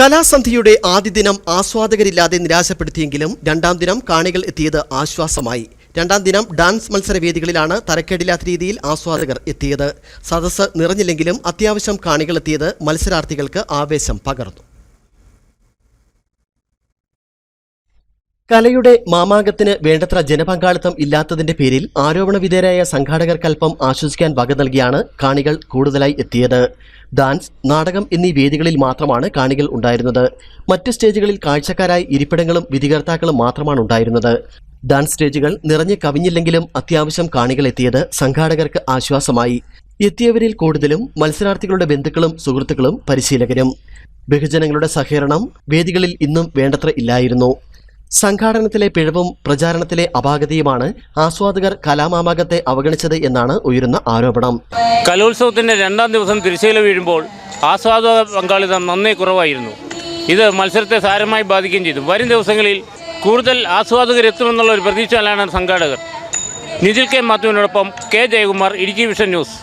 കലാസന്ധിയുടെ ആദ്യ ദിനം ആസ്വാദകരില്ലാതെ നിരാശപ്പെടുത്തിയെങ്കിലും രണ്ടാം ദിനം കാണികൾ എത്തിയത് ആശ്വാസമായി. രണ്ടാം ദിനം ഡാൻസ് മത്സരവേദികളിലാണ് തരക്കേടില്ലാത്ത രീതിയിൽ ആസ്വാദകർ എത്തിയത്. സദസ്സ് നിറഞ്ഞില്ലെങ്കിലും അത്യാവശ്യം കാണികൾ എത്തിയത് മത്സരാർത്ഥികൾക്ക് ആവേശം പകർന്നു. കലയുടെ മാമാങ്കത്തിന് വേണ്ടത്ര ജനപങ്കാളിത്തം ഇല്ലാത്തതിന്റെ പേരിൽ ആരോപണ വിധേയരായ സംഘാടകർക്കൽപ്പം ആശ്വസിക്കാൻ വക നൽകിയാണ് കാണികൾ കൂടുതലായി എത്തിയത്. ഡാൻസ് നാടകം എന്നീ വേദികളിൽ മാത്രമാണ് കാണികൾ ഉണ്ടായിരുന്നത്. മറ്റ് സ്റ്റേജുകളിൽ കാഴ്ചക്കാരായി ഇരിപ്പിടങ്ങളും വിധികർത്താക്കളും മാത്രമാണ് ഉണ്ടായിരുന്നത്. ഡാൻസ് സ്റ്റേജുകൾ നിറഞ്ഞു കവിഞ്ഞില്ലെങ്കിലും അത്യാവശ്യം കാണികൾ എത്തിയത് സംഘാടകർക്ക് ആശ്വാസമായി. എത്തിയവരിൽ കൂടുതലും മത്സരാർത്ഥികളുടെ ബന്ധുക്കളും സുഹൃത്തുക്കളും പരിശീലകരും. ബഹുജനങ്ങളുടെ സഹകരണം വേദികളിൽ ഇന്നും വേണ്ടത്ര ഇല്ലായിരുന്നു. സംഘാടനത്തിലെ പിഴവും പ്രചാരണത്തിലെ അപാകതയുമാണ് ആസ്വാദകർ കലാമാമാകത്തെ അവഗണിച്ചത് എന്നാണ് ഉയരുന്ന ആരോപണം. കലോത്സവത്തിന്റെ രണ്ടാം ദിവസം തിരശ്ശീല വീഴുമ്പോൾ ആസ്വാദക പങ്കാളിത്തം നന്നേ കുറവായിരുന്നു. ഇത് മത്സരത്തെ സാരമായി ബാധിക്കുകയും ചെയ്തു. വരും ദിവസങ്ങളിൽ കൂടുതൽ ആസ്വാദകരെത്തുമെന്നുള്ള ഒരു പ്രതീക്ഷയിലാണ് സംഘാടകർ. നിതിൽ കെ മാത്യുവിനോടൊപ്പം K Jayakumar Idukki vision news.